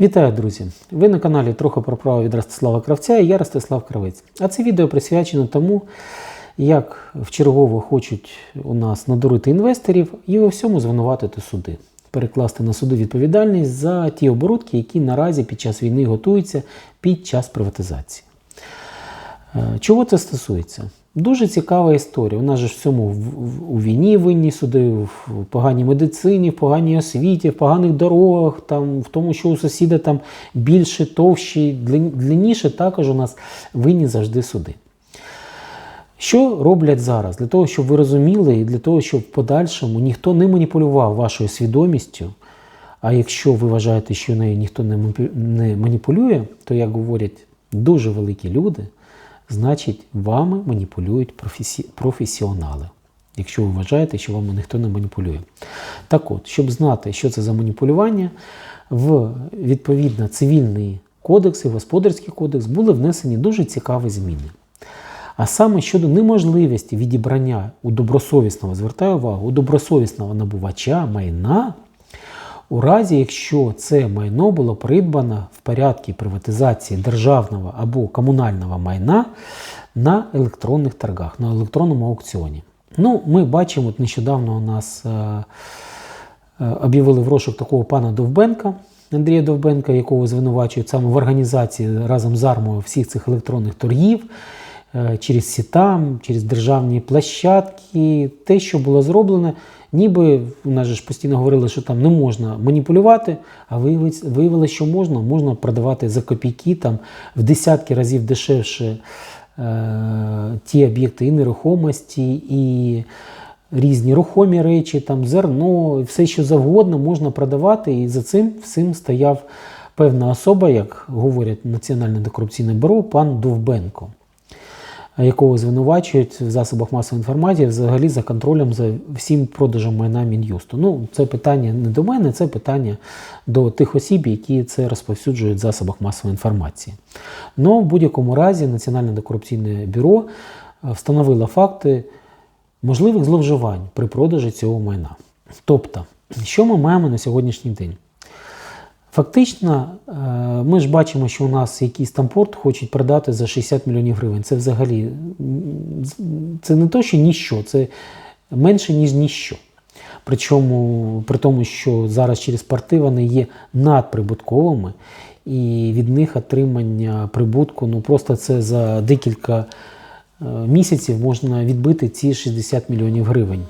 Вітаю, друзі! Ви на каналі Трохи про право від Ростислава Кравця і я Ростислав Кравець. А це відео присвячено тому, як вчергово хочуть у нас надурити інвесторів і у всьому звинуватити суди, перекласти на суди відповідальність за ті оборудки, які наразі під час війни готуються під час приватизації. Е, Чого це стосується? Дуже цікава історія. У нас ж в- в- у війні винні суди, в поганій медицині, в поганій освіті, в поганих дорогах, там, в тому, що у сусіда там більше, товщі, длин- длинніше, також у нас винні завжди суди. Що роблять зараз? Для того, щоб ви розуміли, і для того, щоб в подальшому ніхто не маніпулював вашою свідомістю. А якщо ви вважаєте, що нею ніхто не маніпулює, то, як говорять дуже великі люди, значить вами маніпулюють професі... професіонали. Якщо ви вважаєте, що вами ніхто не маніпулює. Так от, щоб знати, що це за маніпулювання, в відповідно цивільний кодекс і господарський кодекс були внесені дуже цікаві зміни. А саме щодо неможливості відібрання у добросовісного, звертаю увагу, у добросовісного набувача майна, у разі, якщо це майно було придбано в порядку приватизації державного або комунального майна на електронних торгах, на електронному аукціоні. Ну, ми бачимо, от нещодавно у нас е, е, об'явили в розшук такого пана Довбенка, Андрія Довбенка, якого звинувачують саме в організації разом з армою всіх цих електронних торгів через сітам, через державні площадки. Те, що було зроблено, ніби у нас же ж постійно говорили, що там не можна маніпулювати, а виявилось, що можна, можна продавати за копійки там в десятки разів дешевше е, ті об'єкти і нерухомості, і різні рухомі речі, там зерно, все що завгодно можна продавати, і за цим всім стояв певна особа, як говорять Національне антикорупційне бюро, пан Довбенко, якого звинувачують в засобах масової інформації взагалі за контролем за всім продажем майна Мін'юсту. Ну, це питання не до мене, це питання до тих осіб, які це розповсюджують в засобах масової інформації. Ну, в будь-якому разі Національне антикорупційне бюро е, встановило факти можливих зловживань при продажі цього майна. Тобто, що ми маємо на сьогоднішній день? Фактично, е, ми ж бачимо, що у нас якийсь там порт хочуть продати за 60 мільйонів гривень. Це взагалі це не то, що ніщо, це менше, ніж ніщо. Причому при тому, що зараз через порти вони є надприбутковими, і від них отримання прибутку ну просто це за декілька е, місяців можна відбити ці 60 мільйонів гривень,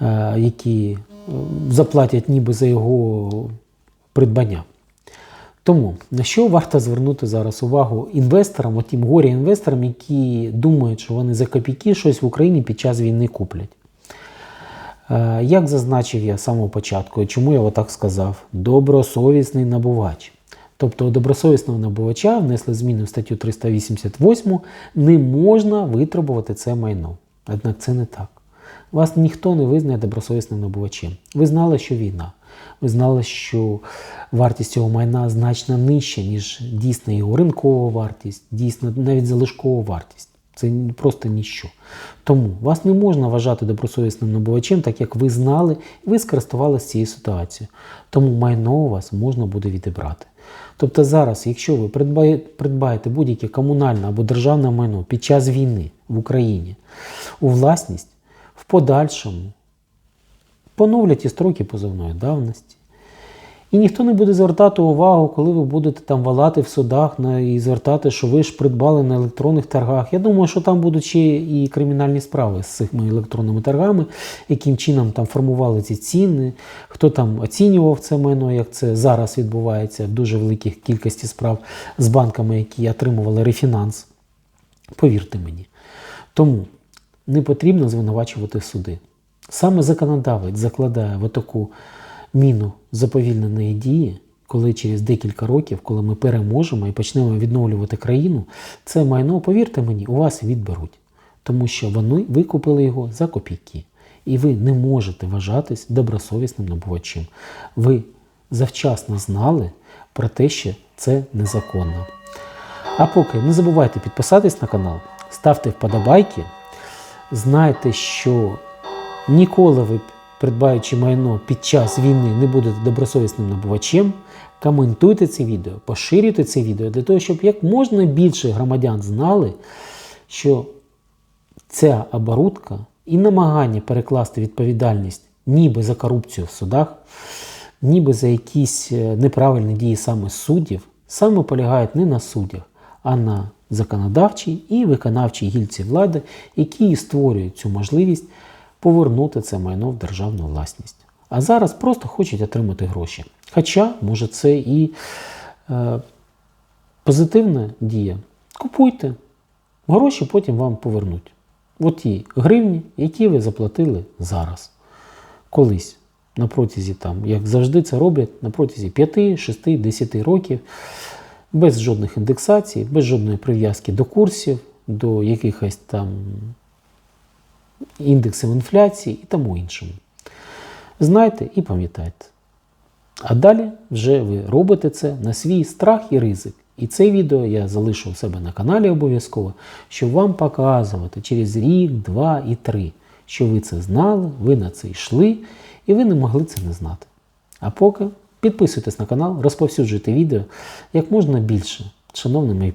е, які заплатять ніби за його придбання. Тому на що варто звернути зараз увагу інвесторам, отім горі інвесторам, які думають, що вони за копійки щось в Україні під час війни куплять. Е, Як зазначив я з самого початку, і чому я отак сказав? Добросовісний набувач. Тобто добросовісного набувача внесли зміни в статтю 388, не можна витребувати це майно. Однак це не так. Вас ніхто не визнає добросовісним набувачем. Ви знали, що війна. Ви знали, що вартість цього майна значно нижча, ніж дійсна його ринкова вартість, дійсна навіть залишкова вартість. Це просто ніщо. Тому вас не можна вважати добросовісним набувачем, так як ви знали і ви скористувалися цією ситуацією. Тому майно у вас можна буде відібрати. Тобто зараз, якщо ви придбаєте будь-яке комунальне або державне майно під час війни в Україні у власність, в подальшому поновлять і строки позовної давності. І ніхто не буде звертати увагу, коли ви будете там валати в судах на, і звертати, що ви ж придбали на електронних торгах. Я думаю, що там будуть ще і кримінальні справи з цими електронними торгами, яким чином там формували ці ціни, хто там оцінював це майно, як це зараз відбувається в дуже великій кількості справ з банками, які отримували рефінанс. Повірте мені. Тому не потрібно звинувачувати суди. Саме законодавець закладає в таку міну заповільненої дії, коли через декілька років, коли ми переможемо і почнемо відновлювати країну, це майно, повірте мені, у вас відберуть. Тому що вони викупили його за копійки. І ви не можете вважатись добросовісним набувачем. Ви завчасно знали про те, що це незаконно. А поки не забувайте підписатись на канал, ставте вподобайки. Знайте, що ніколи ви, придбаючи майно під час війни, не будете добросовісним набувачем, коментуйте це відео, поширюйте це відео для того, щоб як можна більше громадян знали, що ця оборудка і намагання перекласти відповідальність ніби за корупцію в судах, ніби за якісь е, неправильні дії саме суддів, саме полягають не на суддях, а на законодавчій і виконавчій гільці влади, які створюють цю можливість повернути це майно в державну власність. А зараз просто хочуть отримати гроші. Хоча, може, це і е, позитивна дія. Купуйте, гроші потім вам повернуть. От ті гривні, які ви заплатили зараз. Колись. На протязі, там, як завжди це роблять, на протязі 5, 6, 10 років, без жодних індексацій, без жодної прив'язки до курсів, до якихось там індексів інфляції і тому іншому. Знайте і пам'ятайте. А далі вже ви робите це на свій страх і ризик. І це відео я залишу у себе на каналі обов'язково, щоб вам показувати через рік, два і три, що ви це знали, ви на це йшли, і ви не могли це не знати. А поки підписуйтесь на канал, розповсюджуйте відео як можна більше, шановні мої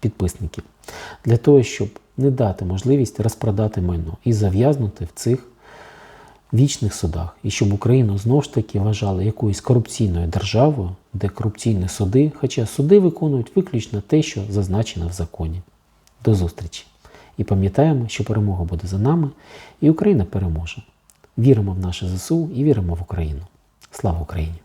підписники, для того, щоб не дати можливість розпродати майно і зав'язнути в цих вічних судах, і щоб Україну знову ж таки вважали якоюсь корупційною державою, де корупційні суди, хоча суди виконують виключно те, що зазначено в законі. До зустрічі! І пам'ятаємо, що перемога буде за нами, і Україна переможе. Віримо в наше ЗСУ і віримо в Україну. Слава Україні!